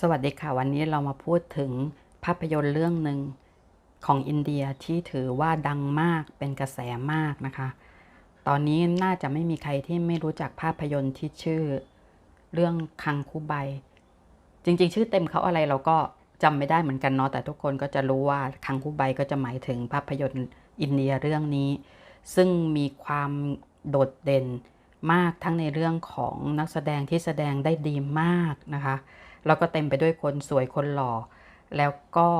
สวัสดีค่ะ วันนี้เรามาพูดถึงภาพยนตร์เรื่องหนึ่งของอินเดียที่ถือว่าดังมากเป็นกระแสมากนะคะ ตอนนี้น่าจะไม่มีใครที่ไม่รู้จักภาพยนตร์ที่ชื่อ เรื่องคังคูใบ จริงๆ ชื่อเต็มเขาอะไรเราก็จำไม่ได้เหมือนกันเนาะแต่ทุกคนก็จะรู้ว่าคังคูใบก็จะหมายถึงภาพยนตร์อินเดียเรื่องนี้ ซึ่งมีความโดดเด่นมากทั้งในเรื่องของนักแสดงที่แสดงได้ดีมากนะคะ แล้วก็เต็มไปด้วยคนสวยคนหล่อ แล้วก็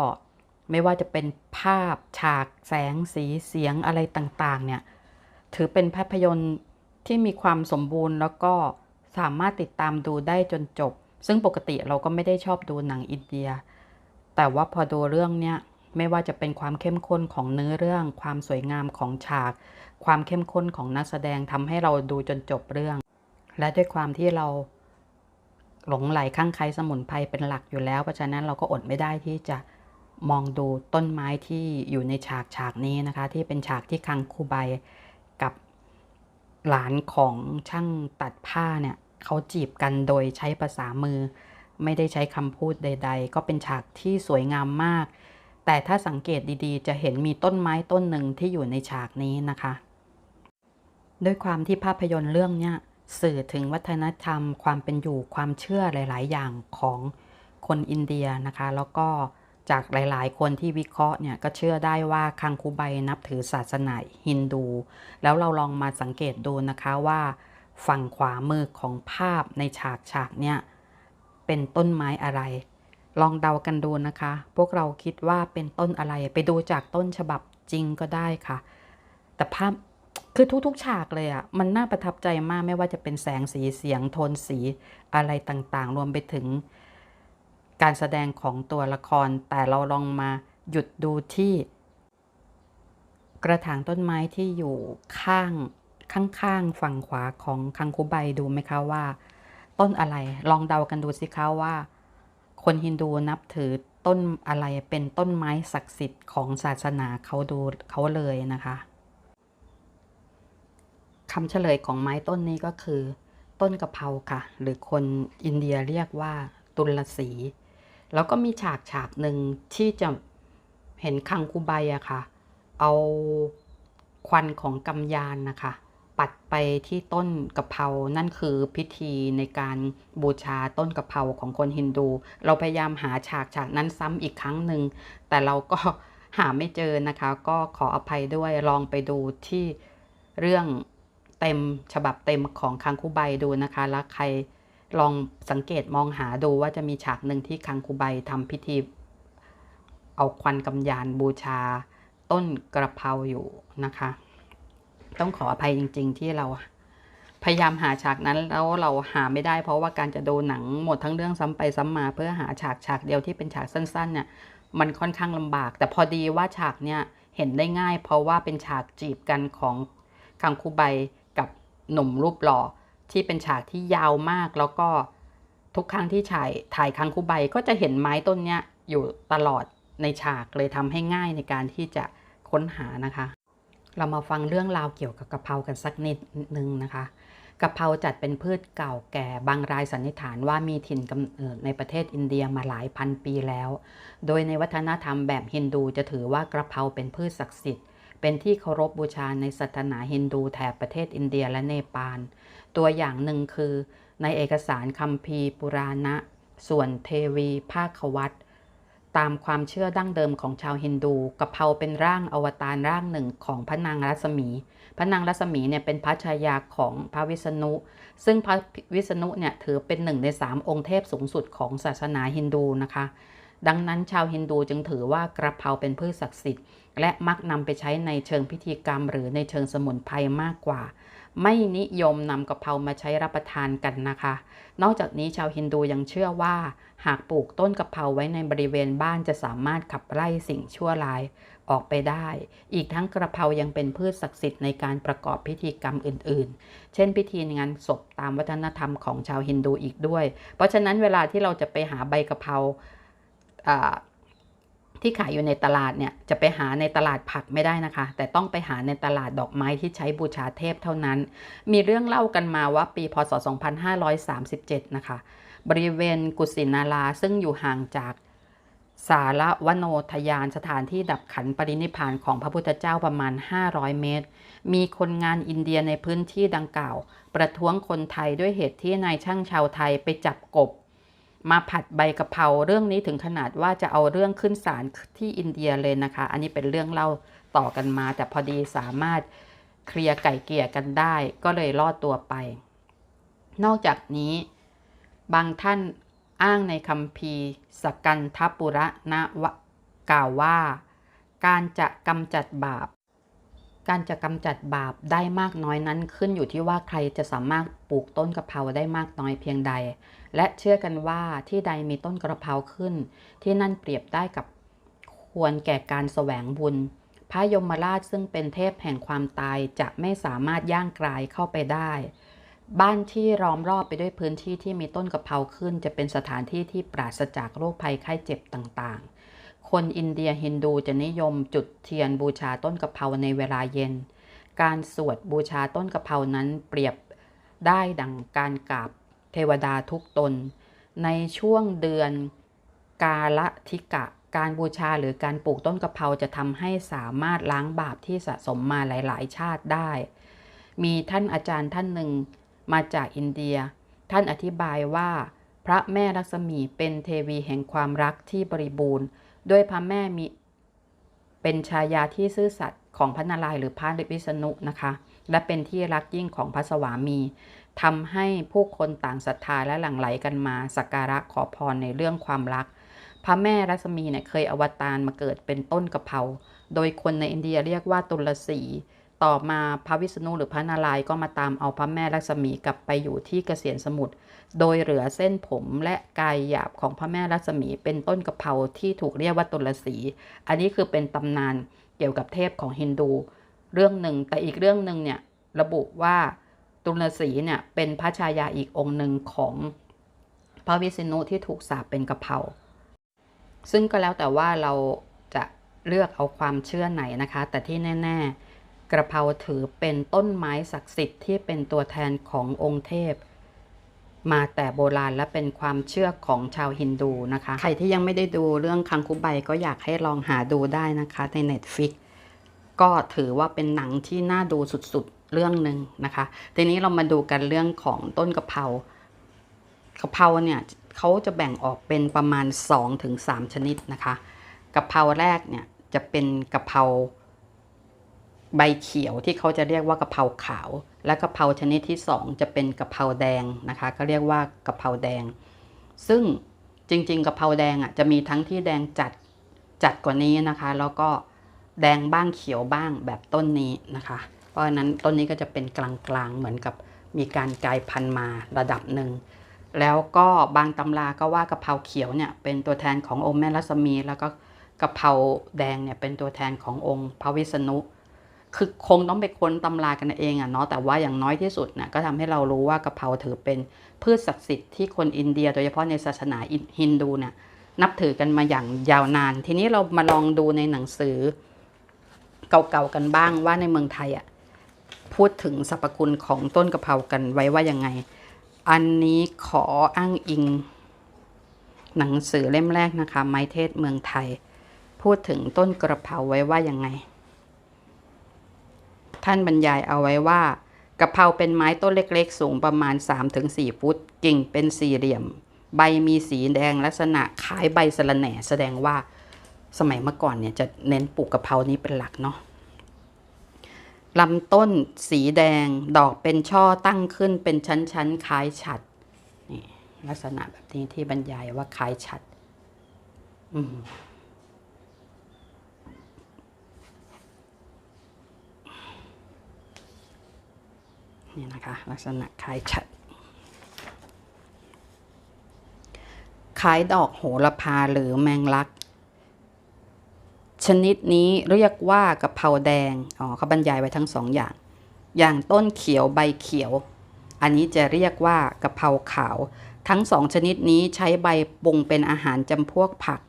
ไม่ว่าจะเป็นภาพฉากแสงสีเสียงอะไรต่างๆ เนี่ย ถือเป็นภาพยนตร์ที่มีความสมบูรณ์แล้วก็สามารถติดตามดูได้จนจบ ซึ่งปกติเราก็ไม่ได้ชอบดูหนังอินเดีย แต่ว่าพอดูเรื่องเนี้ยไม่ว่าจะเป็นความเข้มข้นของเนื้อเรื่อง ความสวยงามของฉาก ความเข้มข้นของนักแสดงทำให้เราดูจนจบเรื่อง และด้วยความที่เรา หลงไหลข้างใครสมุนไพรเป็นหลักอยู่แล้ว เพราะฉะนั้นเราก็อดไม่ได้ที่จะมองดูต้นไม้ที่อยู่ในฉากฉากนี้นะคะ ที่เป็นฉากที่คังคูใบกับหลานของช่างตัดผ้าเนี่ยเขาจีบกันโดยใช้ภาษามือ ไม่ได้ใช้คำพูดใด ๆ ก็เป็นฉากที่สวยงามมาก แต่ถ้าสังเกตดีๆ จะเห็นมีต้นไม้ต้นหนึ่งที่อยู่ในฉากนี้นะคะ ด้วยความที่ภาพยนตร์เรื่องเนี้ย สื่อถึงวัฒนธรรม ความเป็นอยู่ความเชื่อหลาย ๆ อย่างของคนอินเดียนะคะ แล้วก็จากหลาย ๆ คนที่วิเคราะห์เนี่ยก็เชื่อได้ว่าคังคูใบนับถือศาสนาฮินดู แล้วเราลองมาสังเกตดูนะคะว่า ฝั่งขวามือของภาพในฉากฉากเนี่ยเป็นต้นไม้อะไร ลองเดากันดูนะคะ พวกเราคิดว่าเป็นต้นอะไรไปดูจากต้นฉบับจริงก็ได้ค่ะ แต่ภาพ คือทุกๆ ฉากเลยอะ่ะ มันน่าประทับใจมากไม่ว่าจะเป็นแสงสีเสียงโทนสีอะไรต่างๆ รวมไปถึง การแสดงของตัวละคร แต่เราลองมาหยุดดูที่ กระถางต้นไม้ที่อยู่ข้างข้างๆฝั่งขวาของคังคูใบดูไหมคะว่า ต้นอะไรลองเดากันดูสิคะว่า คนฮินดูนับถือต้นอะไรเป็นต้นไม้ศักดิ์สิทธิ์ของศาสนาเขาดูเขาเลยนะคะ คำเฉลยของไม้ต้นนี้ก็คือ ต้นกะเพราค่ะ หรือคนอินเดียเรียกว่าตุลสี แล้วก็มีฉากฉากหนึ่งที่จะเห็นคังคูใบอะค่ะ เอาควันของกำยานนะคะ ปัดไปที่ต้นกะเพรานั่นคือพิธีในการบูชาต้นกะเพราของคนฮินดู เราพยายามหาฉากฉากนั้นซ้ำอีกครั้งหนึ่ง แต่เราก็หาไม่เจอนะคะ ก็ขออภัยด้วยลองไปดูที่เรื่อง เต็มฉบับเต็มของคังคูใบดูนะคะ แล้วใครลองสังเกตมองหาดูว่าจะมีฉากหนึ่งที่คังคูใบทำพิธี เอาควันกำยานบูชา ต้นกระเพราอยู่นะคะ ต้องขออภัยจริง ๆ ที่เราพยายามหาฉากนั้นแล้วเราหาไม่ได้ เพราะว่าการจะดูหนังหมดทั้งเรื่องซ้ำไปซ้ำมา เพื่อหาฉากฉากเดียวที่เป็นฉากสั้นๆเนี่ยมันค่อนข้างลำบาก แต่พอดีว่าฉากเนี่ยเห็นได้ง่าย เพราะว่าเป็นฉากจีบกันของคังคูใบ หนุ่มรูปหล่อที่เป็นฉากที่ยาวมากแล้วก็ทุกครั้งที่ถ่ายถ่ายครั้งคู่ใบก็จะเห็นไม้ต้นเนี้ยอยู่ตลอดในฉากเลยทำให้ง่ายในการที่จะค้นหานะคะ เรามาฟังเรื่องราวเกี่ยวกับกะเพรากันสักนิดนึงนะคะกะเพราจัดเป็นพืชเก่าแก่บางรายสันนิษฐานว่ามีถิ่นกำเนิดในประเทศอินเดียมาหลายพันปีแล้ว โดยในวัฒนธรรมแบบฮินดูจะถือว่ากระเพราเป็นพืชศักดิ์สิทธิ์ เป็นที่เคารพบบูชาในศาสนาฮินดูแถบประเทศอินเดียและเนปาล ตัวอย่างหนึ่งคือ ในเอกสารคัมภีร์ปุราณะ ส่วนเทวีภาควัตตามความเชื่อดั้งเดิมของชาวฮินดูกะเพราเป็นร่างอวตารร่างหนึ่งของพระนางรัศมี พระนางรัศมีเนี่ยเป็นพระชายาของพระวิษณุ ซึ่งพระวิษณุเนี่ยถือเป็นหนึ่งในสามองค์เทพสูงสุดของศาสนาฮินดูนะคะ ดังนั้นชาวฮินดูจึงถือว่ากระเพราเป็นพืชศักดิ์สิทธิ์ และมักนำไปใช้ในเชิงพิธีกรรม หรือในเชิงสมุนไพรมากกว่า ไม่นิยมนำกระเพรามาใช้รับประทานกันนะคะ นอกจากนี้ชาวฮินดูยังเชื่อว่า หากปลูกต้นกระเพราไว้ในบริเวณบ้านจะสามารถขับไล่สิ่งชั่วร้ายออกไปได้ อีกทั้งกระเพรายังเป็นพืชศักดิ์สิทธิ์ในการประกอบพิธีกรรมอื่น ๆ เช่น พิธีงานศพตามวัฒนธรรมของชาวฮินดูอีกด้วย เพราะฉะนั้นเวลาที่เราจะไปหาใบกระเพรา ที่ขายอยู่ในตลาดเนี่ยจะไปหาในตลาดผักไม่ได้นะคะ แต่ต้องไปหาในตลาดดอกไม้ที่ใช้บูชาเทพเท่านั้น มีเรื่องเล่ากันมาว่าปีพศ 2537 นะคะ บริเวณกุสินาราซึ่งอยู่ห่างจากสารวโนทยานสถานที่ดับขันปรินิพพานของพระพุทธเจ้าประมาณ 500 เมตร มีคนงานอินเดียในพื้นที่ดังกล่าว ประท้วงคนไทยด้วยเหตุที่นายช่างชาวไทยไปจับกบ มาผัดใบกะเพราเรื่องนี้ถึงขนาดว่าจะเอาเรื่องขึ้นศาลที่อินเดียเลยนะคะ อันนี้เป็นเรื่องเล่าต่อกันมา แต่พอดีสามารถเคลียร์ไก่เกลี่ยกันได้ ก็เลยรอดตัวไป นอกจากนี้ บางท่านอ้างในคำพีสกันทปุระนะวะกล่าวว่า การจะกำจัดบาป การจะกำจัดบาปได้มากน้อยนั้นขึ้นอยู่ที่ว่าใครจะสามารถปลูกต้นกระเพราได้มากน้อยเพียงใด และเชื่อกันว่าที่ใดมีต้นกระเพราขึ้น ที่นั่นเปรียบได้กับควรแก่การแสวงบุญ พระยมราชซึ่งเป็นเทพแห่งความตายจะไม่สามารถย่างกลายเข้าไปได้ บ้านที่ล้อมรอบไปด้วยพื้นที่ที่มีต้นกระเพราขึ้น จะเป็นสถานที่ที่ปราศจากโรคภัยไข้เจ็บต่างๆ คนอินเดียฮินดูจะนิยมจุดเทียนบูชาต้นกะเพราในเวลาเย็น การสวดบูชาต้นกะเพรานั้นเปรียบได้ดังการกราบเทวดาทุกตน ในช่วงเดือนกาลทิกะ การบูชาหรือการปลูกต้นกะเพราจะทำให้สามารถล้างบาปที่สะสมมาหลาย ๆ ชาติได้ มีท่านอาจารย์ท่านหนึ่งมาจากอินเดีย ท่านอธิบายว่า พระแม่ลักษมีเป็นเทวีแห่งความรักที่บริบูรณ์ ด้วยพระแม่มีเป็นชายาที่ซื่อสัตย์ของพระนารายณ์หรือพระวิษณุนะคะ และเป็นที่รักยิ่งของพระสวามีทำให้ผู้คนต่างศรัทธาและหลั่งไหลกันมาสักการะขอพรในเรื่องความรัก พระแม่รัศมีเนี่ยเคยอวตารมาเกิดเป็นต้นกระเพราโดยคนในอินเดียเรียกว่าตุลสีต่อมาพระวิษณุหรือพระนารายณ์ก็มาตามเอาพระแม่ลักษมีกลับไปอยู่ที่เกษียณสมุทร โดยเหลือเส้นผมและกายหยาบของพระแม่ลักษมีเป็นต้นกระเพราที่ถูกเรียกว่าตุลสี อันนี้คือเป็นตำนานเกี่ยวกับเทพของฮินดู เรื่องหนึ่งแต่อีกเรื่องหนึ่งเนี่ยระบุว่าตุลสีเนี่ยเป็นพระชายาอีกองค์หนึ่งของพระวิษณุที่ถูกสาปเป็นกระเพราซึ่งก็แล้วแต่ว่าเราจะเลือกเอาความเชื่อไหนนะคะ แต่ที่แน่ ๆ กระเพราถือเป็นต้นไม้ศักดิ์สิทธิ์ที่เป็นตัวแทนขององค์เทพ มาแต่โบราณและเป็นความเชื่อของชาวฮินดูนะคะ ใครที่ยังไม่ได้ดูเรื่องคังคุใบก็อยากให้ลองหาดูได้นะคะใน Netflix ก็ถือว่าเป็นหนังที่น่าดูสุดๆเรื่องหนึ่งนะคะ ทีนี้เรามาดูกันเรื่องของต้นกะเพรากะเพราเนี่ยเขาจะแบ่งออกเป็นประมาณ 2-3 ชนิดนะคะกะเพราแรกเนี่ยจะเป็นกะเพรา ใบเขียวที่เขาจะเรียกว่ากะเพราขาว และกะเพราชนิดที่ 2 จะเป็นกะเพราแดงนะคะก็เรียกว่ากะเพราแดง ซึ่งจริงๆกะเพราแดงอะจะมีทั้งที่แดงจัดจัดกว่านี้นะคะ แล้วก็แดงบ้างเขียวบ้างแบบต้นนี้นะคะ เพราะฉะนั้นต้นนี้ก็จะเป็นกลางๆเหมือนกับมีการกลายพันธุ์มาระดับหนึ่งแล้วก็บางตำราก็ว่ากะเพราเขียวเนี่ยเป็นตัวแทนขององค์แม่ลัษมี แล้วก็กะเพราแดงเนี่ยเป็นตัวแทนขององค์พระวิษณุ คือคงต้องไปค้นตำรากันเองอะเนาะแต่ว่าอย่างน้อยที่สุดนี่ยก็ทำให้เรารู้ว่ากะเพราถือเป็นพืชศักดิ์สิทธิ์ที่คนอินเดีย โดยเฉพาะในศาสนาฮินดูเนี่ยนับถือกันมาอย่างยาวนาน ทีนี้เรามาลองดูในหนังสือเก่าๆกันบ้างว่าในเมืองไทยอะพูดถึงสรรพคุณของต้นกะเพรากันไว้ว่ายังไง อันนี้ขออ้างอิง หนังสือเล่มแรกนะคะ ไม้เทศเมืองไทย พูดถึงต้นกระเพราไว้ว่ายังไง ท่านบรรยายเอาไว้ว่ากะเพราเป็นไม้ต้นเล็กๆ สูงประมาณ 3-4 ฟุต กิ่งเป็นสี่เหลี่ยม ใบมีสีแดงลักษณะคล้ายใบสะระแหน่ แสดงว่าสมัยเมื่อก่อนเนี่ยจะเน้นปลูกกะเพรานี้เป็นหลักเนาะลำต้นสีแดงดอกเป็นช่อตั้งขึ้นเป็นชั้นๆคล้ายฉัดนี่ลักษณะแบบนี้ที่บรรยายว่าคล้ายฉัด อืม นี่นะคะ ลักษณะคล้ายฉัดคล้ายดอกโหระพาหรือแมงลัก ชนิดนี้เรียกว่ากะเพราแดง อ๋อเขาบรรยายไว้ทั้งสองอย่าง อย่างต้นเขียวใบเขียว อันนี้จะเรียกว่ากะเพราขาว ทั้งสองชนิดนี้ใช้ใบปรุงเป็นอาหารจำพวกผัก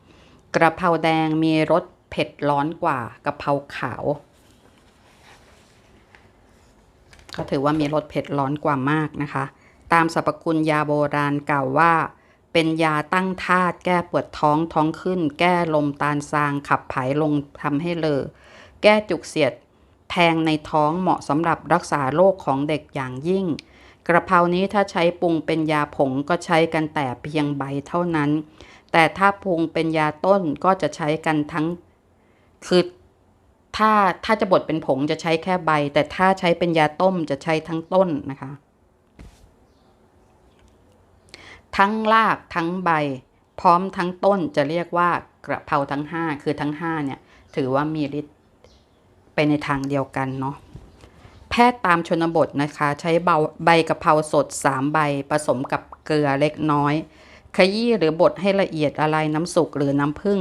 กระเพราแดงมีรสเผ็ดร้อนกว่ากะเพราขาว ก็ถือว่ามีรสเผ็ดร้อนกว่ามากนะคะ ตามสรรพคุณยาโบราณกล่าวว่า เป็นยาตั้งธาตุแก้ปวดท้องท้องขึ้น แก้ลมตาลซางขับผายลงทำให้เลอแก้จุกเสียดแทงในท้องเหมาะสำหรับรักษาโรคของเด็กอย่างยิ่ง กระเพรานี้ถ้าใช้ปรุงเป็นยาผงก็ใช้กันแต่เพียงใบเท่านั้น แต่ถ้าปรุงเป็นยาต้นก็จะใช้กันทั้งคือ ถ้าถ้าจะบดเป็นผงจะใช้แค่ใบ แต่ถ้าใช้เป็นยาต้มจะใช้ทั้งต้นนะคะ ทั้งรากทั้งใบ พร้อมทั้งต้นจะเรียกว่ากระเพราทั้ง 5 คือทั้ง5เนี่ยถือว่ามีฤทธิ์ไปในทางเดียวกันเนาะแพทย์ตามชนบทนะคะ ใช้เบใบกะเพราสด 3 ใบผสมกับเกลือเล็กน้อย ขยี้หรือบดให้ละเอียดละลายน้ำสุกหรือน้ำผึ้ง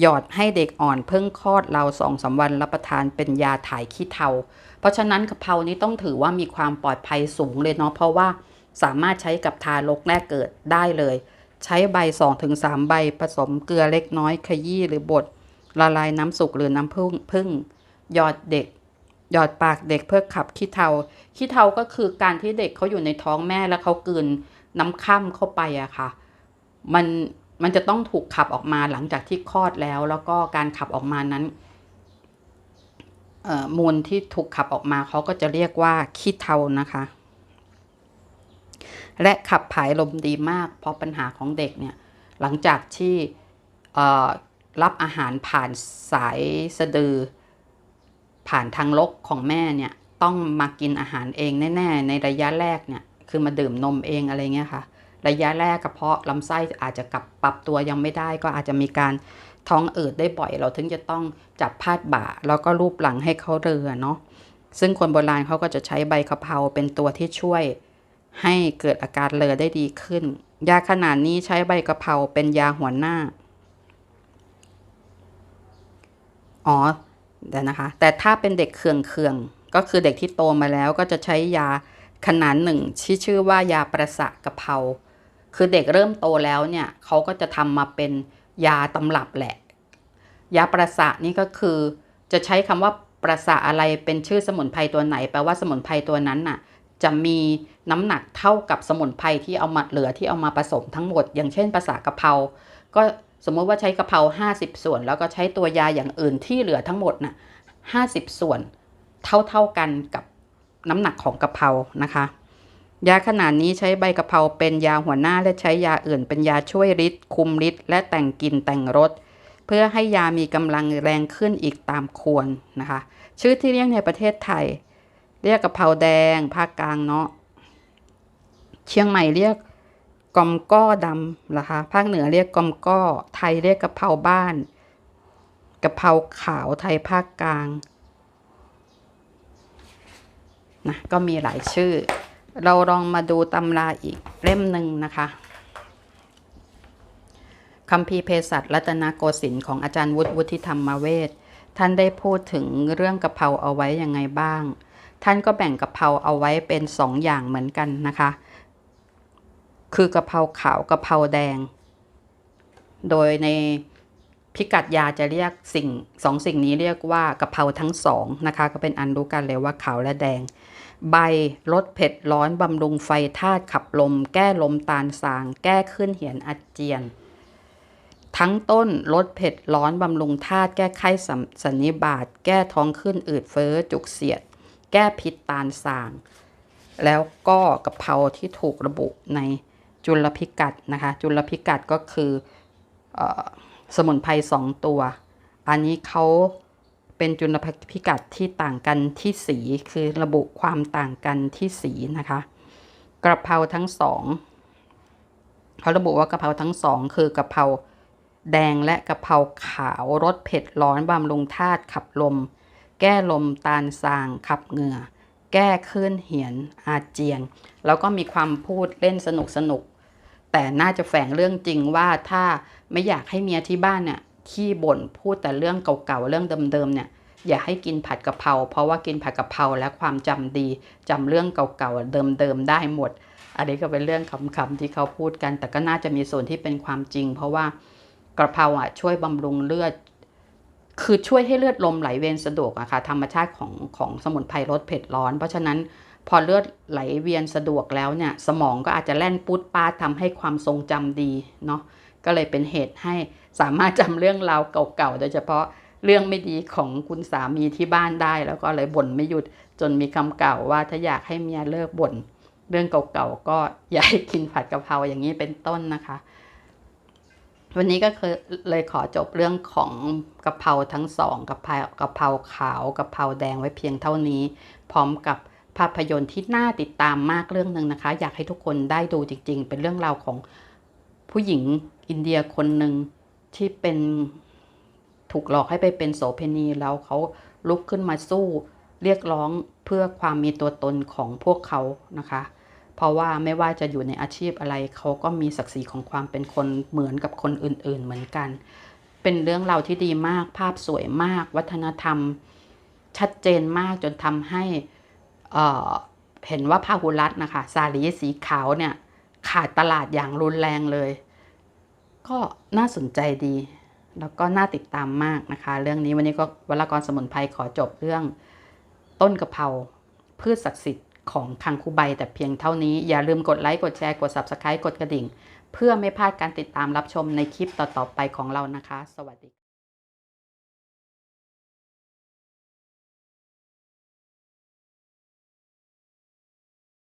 หยอดให้เด็กอ่อนเพิ่งคลอดเราสองสาวันรับประทานเป็นยาถ่ายขี้เทา เพราะฉะนั้นกะเพรานี้ต้องถือว่ามีความปลอดภัยสูงเลยเนาะเพราะว่าสามารถใช้กับทารกแรกเกิดได้เลย ใช้ใบ 2-3 ใบผสมเกลือเล็กน้อยขยี้หรือบดละลายน้ำสุกหรือน้ำผึ้งพึ่งหยอดเด็ก หยอดปากเด็กเพื่อขับขี้เทาขี้เทาก็คือการที่เด็กเขาอยู่ในท้องแม่แล้วเขากืนน้ำค่ำเข้าไปอะค่ะ มัน มันจะต้องถูกขับออกมาหลังจากที่คลอดแล้ว แล้วก็การขับออกมานั้นมูลที่ถูกขับออกมาเขาก็จะเรียกว่าขี้เทานะคะ และขับผายลมดีมาก เพราะปัญหาของเด็กเนี่ยหลังจากที่รับอาหารผ่านสายสะดือ ผ่านทางลกของแม่เนี่ยต้องมากินอาหารเองแน่ ๆ ในระยะแรกเนี่ยคือมาดื่มนมเองอะไรเงี้ยค่ะ ระยะแรกกระเพาะลำไส้อาจจะกลับปรับตัวยังไม่ได้ ก็อาจจะมีการท้องอืดได้บ่อย เราถึงจะต้องจับพาดบ่า แล้วก็รูปหลังให้เขาเรือเนาะซึ่งคนโบราณเขาก็จะใช้ใบกะเพราเป็นตัวที่ช่วย ให้เกิดอาการเลอได้ดีขึ้น ยาขนาดนี้ใช้ใบกะเพราเป็นยาหัวหน้า อ๋อเดี๋ยวนะคะ แต่ถ้าเป็นเด็กเคืองเคืองก็คือเด็กที่โตมาแล้วก็จะใช้ยาขนาดหนึ่งที่ชื่อว่ายาประสะกะเพรา คือเด็กเริ่มโตแล้วเนี่ยเขาก็จะทำมาเป็นยาตำรับแหละ ยาประสะนี่ก็คือ จะใช้คำว่าประสะอะไรเป็นชื่อสมุนไพรตัวไหน แปลว่าสมุนไพรตัวนั้นน่ะจะมีน้ำหนักเท่ากับสมุนไพรที่เอามาเหลือที่เอามาผสมทั้งหมด อย่างเช่นภาษากะเพราก็สมมติว่าใช้กะเพรา 50 ส่วน แล้วก็ใช้ตัวยาอย่างอื่นที่เหลือทั้งหมดน่ะ50 ส่วนเท่าเท่ากันกับน้ำหนักของกะเพรานะคะ ยาขนาดนี้ใช้ใบกะเพราเป็นยาหัวหน้าและใช้ยาอื่นเป็นยาช่วยฤทธิ์คุมฤทธิ์และแต่งกลิ่นแต่งรสเพื่อให้ยามีกำลังแรงขึ้นอีกตามควรนะคะ ชื่อที่เรียกในประเทศไทย เรียกกะเพราแดงภาคกลางเนาะเชียงใหม่เรียกกอมก้อดำนะคะภาคเหนือเรียกกอมก้อ ไทยเรียกกะเพราบ้านกะเพราขาวไทยภาคกลางนะก็มีหลายชื่อ เราลองมาดูตำราอีกเล่มหนึ่งนะคะคำพีเภสัชรัตนโกสินทร์ของอาจารย์วุฒิวุฒิธรรมเวทท่านได้พูดถึงเรื่องกะเพราเอาไว้ยังไงบ้าง ท่านก็แบ่งกะเพราเอาไว้เป็นสองอย่างเหมือนกันนะคะ คือกะเพราขาวกะเพราแดง โดยในพิกัดยาจะเรียกสิ่งสองสิ่งนี้เรียกว่ากะเพราทั้งสองนะคะ ก็เป็นอันรู้กันเลยว่าขาวและแดง ใบลดเผ็ดร้อนบำรุงไฟธาตุขับลม แก้ลมตาลสาง แก้ขึ้นเหียนอาเจียน ทั้งต้นลดเผ็ดร้อนบำรุงธาตุแก้ไข้สันนิบาตแก้ท้องขึ้นอืดเฟ้อจุกเสียด แก้พิษตาลสาง แล้วก็กระเพราที่ถูกระบุในจุลพิกัดนะคะ จุลพิกัดก็คืออสมุนไพรสองตัว อันนี้เขา เป็นจุลพิกัดที่ต่างกันที่สีคือระบุความต่างกันที่สีนะคะ กระเพราทั้งสองเขาระบุว่ากระเพราทั้งสองคือกระเพราแดงและกระเพราขาวรสเผ็ดร้อนบำรุงธาตุขับลม แก้ลมตาลสางขับเหงื่อ แก้คลื่นเหียนอาเจียน แล้วก็มีความพูดเล่นสนุกสนุกแต่น่าจะแฝงเรื่องจริงว่าถ้าไม่อยากให้เมียที่บ้านเนี่ย ขี้บ่นพูดแต่เรื่องเก่าๆเรื่องเดิมๆเนี่ยอย่าให้กินผัดกะเพราเพราะว่ากินผัดกะเพราและความจำดีจำเรื่องเก่าๆเดิมๆได้หมด อันนี้ก็เป็นเรื่องคำๆที่เขาพูดกัน แต่ก็น่าจะมีส่วนที่เป็นความจริง เพราะว่ากระเพราอะช่วยบำรุงเลือด คือช่วยให้เลือดลมไหลเวียนสะดวกอะค่ะธรรมชาติของของสมุนไพรลดเผ็ดร้อน เพราะฉะนั้นพอเลือดไหลเวียนสะดวกแล้วเนี่ย สมองก็อาจจะแล่นปุ๊ดปาดทำให้ความทรงจำดีเนาะก็เลยเป็นเหตุให้ สามารถจำเรื่องราวเก่าๆโดยเฉพาะเรื่องไม่ดีของคุณสามีที่บ้านได้ แล้วก็เลยบ่นไม่หยุดจนมีคำกล่าวว่าถ้าอยากให้เมียเลิกบ่นเรื่องเก่าๆก็อย่าให้กินผัดกะเพราอย่างนี้เป็นต้นนะคะ วันนี้ก็คือเลยขอจบเรื่องของกะเพราทั้งสองกะเพรากะเพราขาวกะเพราแดงไว้เพียงเท่านี้ พร้อมกับภาพยนตร์ที่น่าติดตามมากเรื่องหนึ่งนะคะ อยากให้ทุกคนได้ดูจริง ๆ เป็นเรื่องราวของผู้หญิงอินเดียคนหนึ่ง ที่เป็นถูกหลอกให้ไปเป็นโสเภณีแล้วเขาลุกขึ้นมาสู้เรียกร้องเพื่อความมีตัวตนของพวกเขานะคะ เพราะว่าไม่ว่าจะอยู่ในอาชีพอะไรเขาก็มีศักดิ์ศรีของความเป็นคนเหมือนกับคนอื่น ๆ เหมือนกัน เป็นเรื่องราวที่ดีมากภาพสวยมาก วัฒนธรรมชัดเจนมากจนทำให้เเห็นว่าพาหุรัตน์นะคะสาลีสีขาวเนี่ยขาดตลาดอย่างรุนแรงเลย ก็น่าสนใจดี แล้วก็น่าติดตามมากนะคะ เรื่องนี้วันนี้ก็วรากรสมุนไพรขอจบเรื่องต้นกะเพราพืชศักดิ์สิทธิ์ของคังคูใบแต่เพียงเท่านี้อย่าลืมกดไลค์กดแชร์กด Subscribe กดกระดิ่ง เพื่อไม่พลาดการติดตามรับชมในคลิปต่อๆไปของเรานะคะ สวัสดี